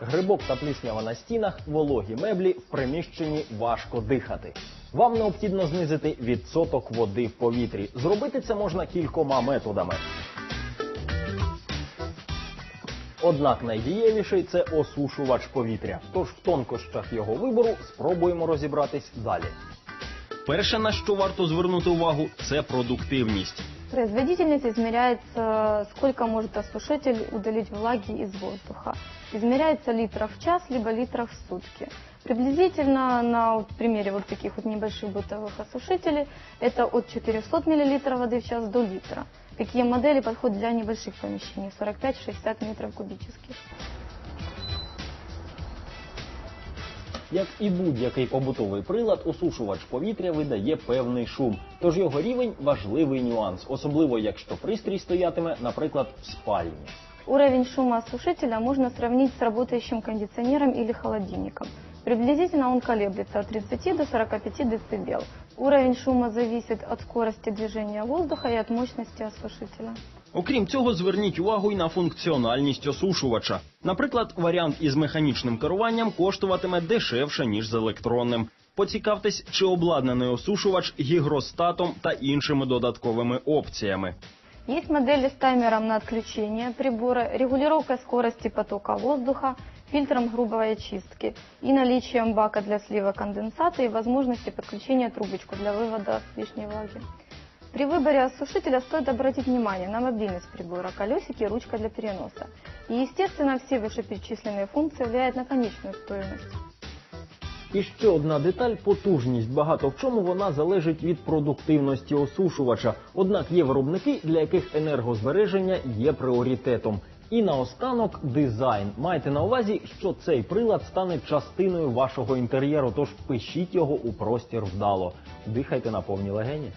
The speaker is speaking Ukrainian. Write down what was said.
Грибок та пліснява на стінах, вологі меблі в приміщенні важко дихати. Вам необхідно знизити відсоток води в повітрі. Зробити це можна кількома методами. Однак найдієвіший це осушувач повітря. Тож в тонкощах його вибору спробуємо розібратись далі. Перше, на що варто звернути увагу, це продуктивність. Производительность измеряется, сколько может осушитель удалить влаги из воздуха. Измеряется литров в час, либо литров в сутки. Приблизительно на примере вот таких вот небольших бытовых осушителей это от 400 мл воды в час до литра. Такие модели подходят для небольших помещений, 45-60 метров кубических. Як і будь-який побутовий прилад, осушувач повітря видає певний шум. Тож його рівень важливий нюанс, особливо якщо пристрій стоятиме, наприклад, в спальні. Уровень шума осушителя можно сравнить с работающим кондиционером или холодильником. Приблизительно он колеблется от 30 до 45 дБ. Уровень шума зависит от скорости движения воздуха и от мощности осушителя. Окрім цього, зверніть увагу й на функціональність осушувача. Наприклад, варіант із механічним керуванням коштуватиме дешевше, ніж з електронним. Поцікавтесь, чи обладнаний осушувач гігростатом та іншими додатковими опціями. Есть модели с таймером на отключение прибора, регулировкой скорости потока воздуха, фильтром грубой очистки и наличием бака для слива конденсата и возможности подключения трубочку для вывода лишней влаги. При выборе осушителя стоит обратить внимание на мобильность прибора, колесики и ручка для переноса. И, естественно, все вышеперечисленные функции влияют на конечную стоимость. І ще одна деталь потужність. Багато в чому вона залежить від продуктивності осушувача. Однак є виробники, для яких енергозбереження є пріоритетом. І наостанок дизайн. Майте на увазі, що цей прилад стане частиною вашого інтер'єру, тож пишіть його у простір вдало. Дихайте на повні легені.